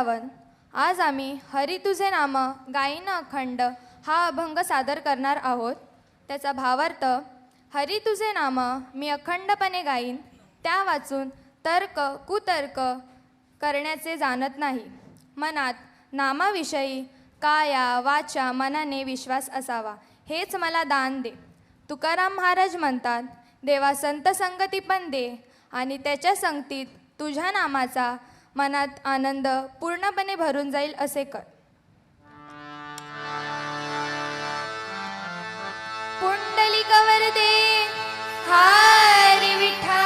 सावंत आज आम्ही हरी तुझे नाम गायीन अखंड हा अभंग सादर करणार आहोत. त्याचा भावार्थ हरी तुझे नाम मी अखंडपणे गाईन त्या वाचून तर्क कुतर्क करण्याचे जाणत नाही. मनात नामाविषयी काया वाचा मनाने विश्वास असावा हेच मला दान दे. तुकाराम महाराज म्हणतात देवा संत संगती पण दे आणि त्याच्या संगतीत तुझ्या नामाचा मनात आनंद पूर्णपणे भरून जाईल असे कर. पुंडलिकवर दे हरी विठा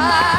Ah.